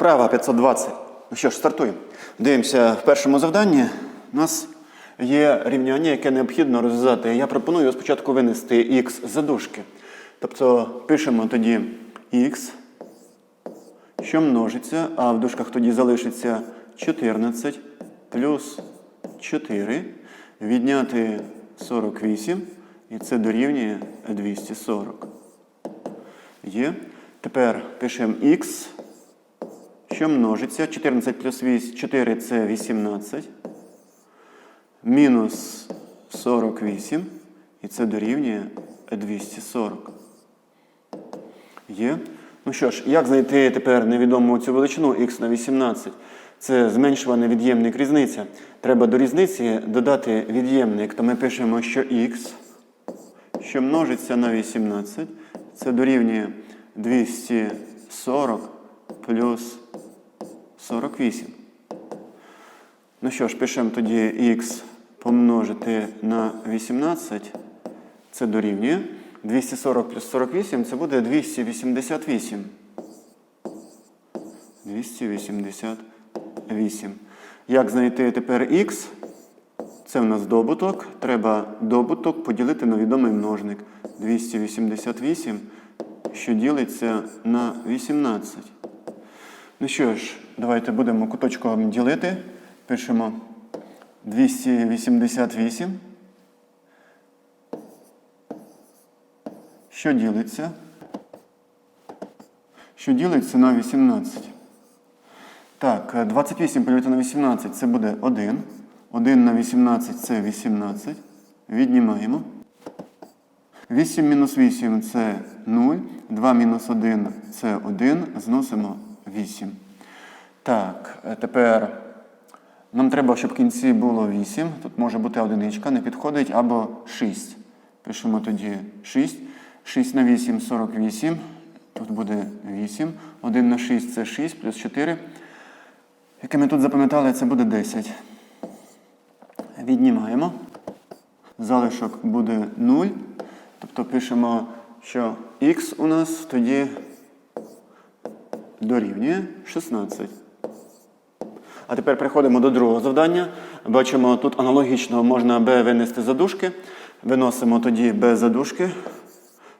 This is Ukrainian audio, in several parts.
Вправа 520. Ну що ж, стартуємо. Дивимося в першому завданні. У нас є рівняння, яке необхідно розв'язати. Я пропоную спочатку винести х за дужки. Тобто пишемо тоді х, що множиться, а в дужках тоді залишиться 14 плюс 4, відняти 48, і це дорівнює 240. Є. Тепер пишемо х, що множиться. 14 плюс 4 це 18. Мінус 48. І це дорівнює 240. Є. Ну що ж, як знайти тепер невідому цю величину х на 18? Це зменшуваний від'ємник різниця. Треба до різниці додати від'ємник. То ми пишемо, що х, що множиться на 18, це дорівнює 240 плюс 48. Ну що ж, пишемо тоді х помножити на 18, це дорівнює. 240 плюс 48 це буде 288. 288. Як знайти тепер х? Це в нас добуток. Треба добуток поділити на відомий множник. 288, що ділиться на 18. Ну що ж, давайте будемо куточком ділити. Пишемо 288. Що ділиться? Що ділиться на 18. Так, е, 28 поділити на 18 це буде 1. 1 на 18 це 18. Віднімаємо. 8 мінус 8 це 0. 2 мінус 1 це 1. Зносимо 8. Так, е, тепер нам треба, щоб в кінці було 8. Тут може бути одиничка, не підходить, або 6. Пишемо тоді 6. 6 на 8 48. Тут буде 8. 1 на 6 це 6, плюс 4. Яке ми тут запам'ятали, це буде 10. Віднімаємо. Залишок буде 0. Тобто пишемо, що х у нас тоді дорівнює 16. А тепер переходимо до другого завдання. Бачимо, тут аналогічно можна b винести за дужки. Виносимо тоді b за дужки.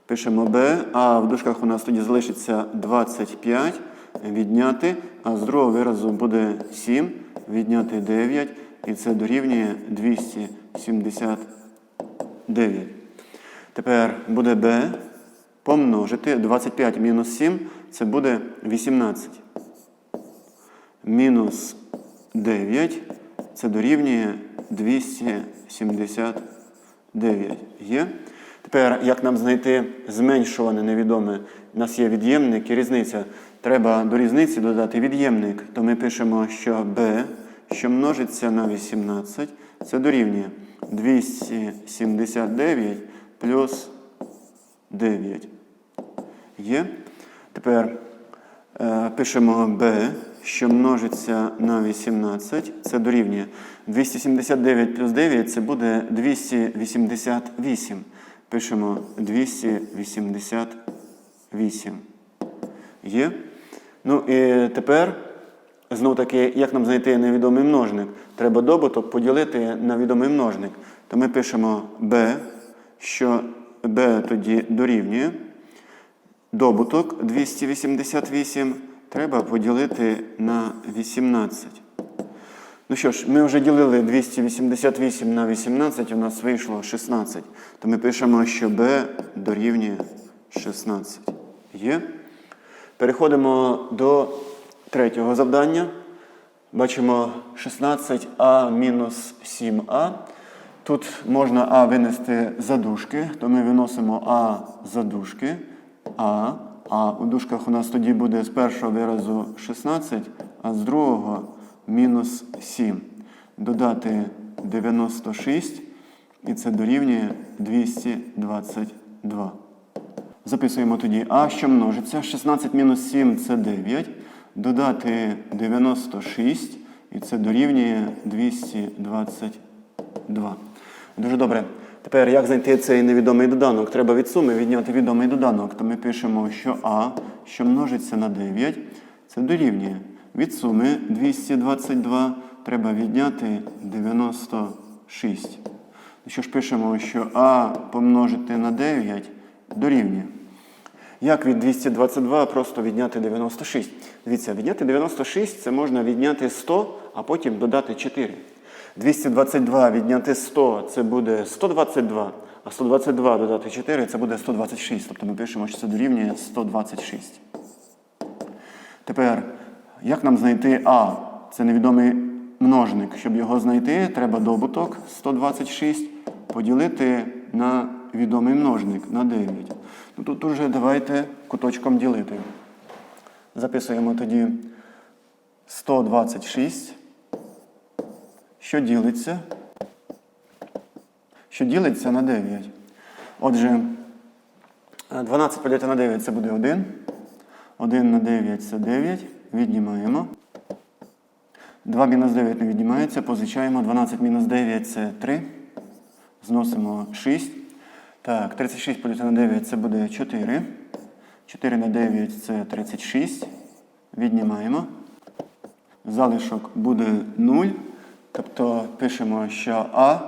Пишемо b, а в дужках у нас тоді залишиться 25 відняти, а з другого виразу буде 7, відняти 9, і це дорівнює 279. Тепер буде b помножити 25 мінус 7, це буде 18. Мінус 9, це дорівнює 279. Є? Тепер, як нам знайти зменшуване невідоме? У нас є від'ємник і різниця. Треба до різниці додати від'ємник. То ми пишемо, що b, що множиться на 18, це дорівнює 279 плюс 9. Є? Тепер е, пишемо b, що множиться на 18, це дорівнює 279 плюс 9 це буде 288. Пишемо 288. Є. Ну і тепер, знову таки, як нам знайти невідомий множник? Треба добуток поділити на відомий множник. То ми пишемо b, що b тоді дорівнює. Добуток 288 треба поділити на 18. Ну що ж, ми вже ділили 288 на 18, у нас вийшло 16. То ми пишемо, що b дорівнює 16. Є. Переходимо до третього завдання. Бачимо 16а мінус 7а. Тут можна А винести за дужки, то ми виносимо А за дужки. А. А у дужках у нас тоді буде з першого виразу 16, а з другого мінус 7. Додати 96, і це дорівнює 222. Записуємо тоді А, що множиться. 16 мінус 7 це 9. Додати 96, і це дорівнює 222. Дуже добре. Тепер, як знайти цей невідомий доданок? Треба від суми відняти відомий доданок. То ми пишемо, що А, що множиться на 9, це дорівнює Від суми 222 треба відняти 96. Ну Що ж пишемо, що А помножити на 9 дорівнює. Як від 222 просто відняти 96? Дивіться, відняти 96 це можна відняти 100, а потім додати 4. 222 відняти 100 це буде 122, а 122 додати 4 це буде 126. Тобто ми пишемо, що це дорівнює 126. Тепер, як нам знайти А? Це невідомий множник. Щоб його знайти, треба добуток 126 поділити на відомий множник на 9. Ну, тут уже давайте куточком ділити. Записуємо тоді 126, що ділиться, що ділиться на 9. Отже, 12 поділити на 9 це буде 1. 1 на 9 це 9. Віднімаємо. 2 мінус 9 не віднімається, позичаємо. 12 мінус 9 це 3. Зносимо 6. Так, 36 поділити на 9 це буде 4. 4 на 9 це 36. Віднімаємо. Залишок буде 0. Тобто пишемо, що А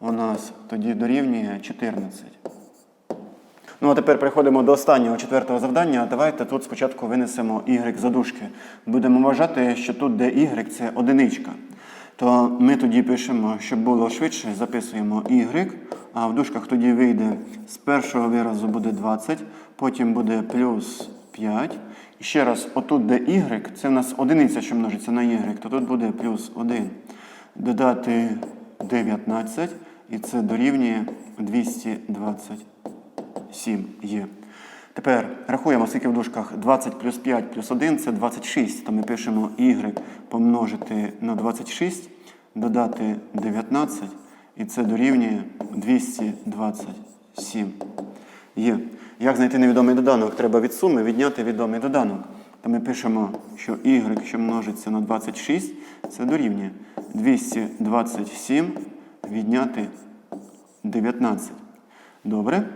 у нас тоді дорівнює 14. Ну, а тепер переходимо до останнього четвертого завдання. Давайте тут спочатку винесемо y за дужки. Будемо вважати, що тут, де y, це одиничка. То ми тоді пишемо, щоб було швидше, записуємо y, а в дужках тоді вийде з першого виразу буде 20, потім буде плюс 5. Ще раз, отут, де y, це в нас одиниця, що множиться на y, то тут буде плюс 1. Додати 19, і це дорівнює 220. 7 є. Тепер рахуємо, скільки в дужках 20 плюс 5 плюс 1 це 26. То ми пишемо y помножити на 26, додати 19, і це дорівнює 227. Є. Як знайти невідомий доданок? Треба від суми відняти відомий доданок. То ми пишемо, що y, що множиться на 26, це дорівнює 227 відняти 19. Добре?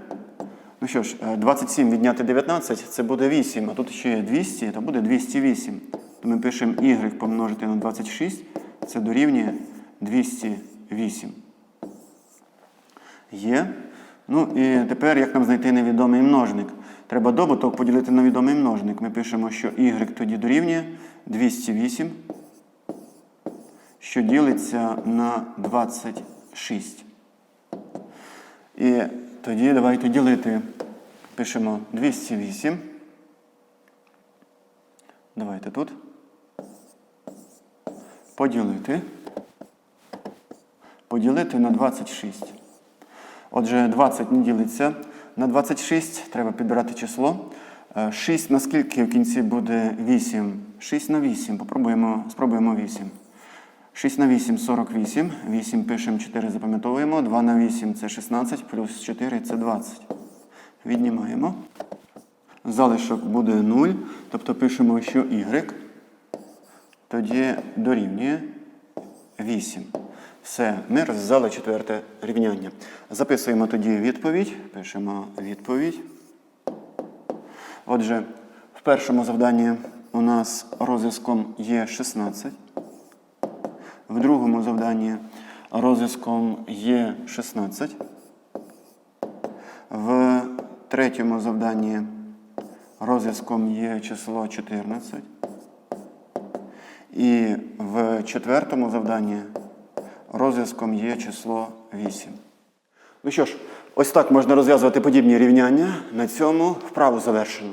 Ну що ж, е, 27 відняти 19 це буде 8, а тут ще є 200, то буде 208. То ми пишемо y помножити на 26, це дорівнює 208. Є. Ну і тепер як нам знайти невідомий множник? Треба добуток поділити на відомий множник. Ми пишемо, що y тоді дорівнює 208, що ділиться на 26. І тоді давайте ділити. Пишемо 208. Давайте тут. Поділити. Поділити на 26. Отже, 20 не ділиться на 26. Треба підбирати число. 6 на скільки в кінці буде 8? 6 на 8. Попробуємо, спробуємо 8. 6 на 8 48. 8 пишемо 4, запам'ятовуємо. 2 на 8 це 16, плюс 4 це 20. Віднімаємо. Залишок буде 0. Тобто пишемо, що y тоді дорівнює 8. Все, ми розв'язали четверте рівняння. Записуємо тоді відповідь. Пишемо відповідь. Отже, в першому завданні у нас розв'язком є 16. В другому завданні розв'язком є 16. В третьому завданні розв'язком є число 14. І в четвертому завданні розв'язком є число 8. Ну що ж, ось так можна розв'язувати подібні рівняння. На цьому вправу завершено.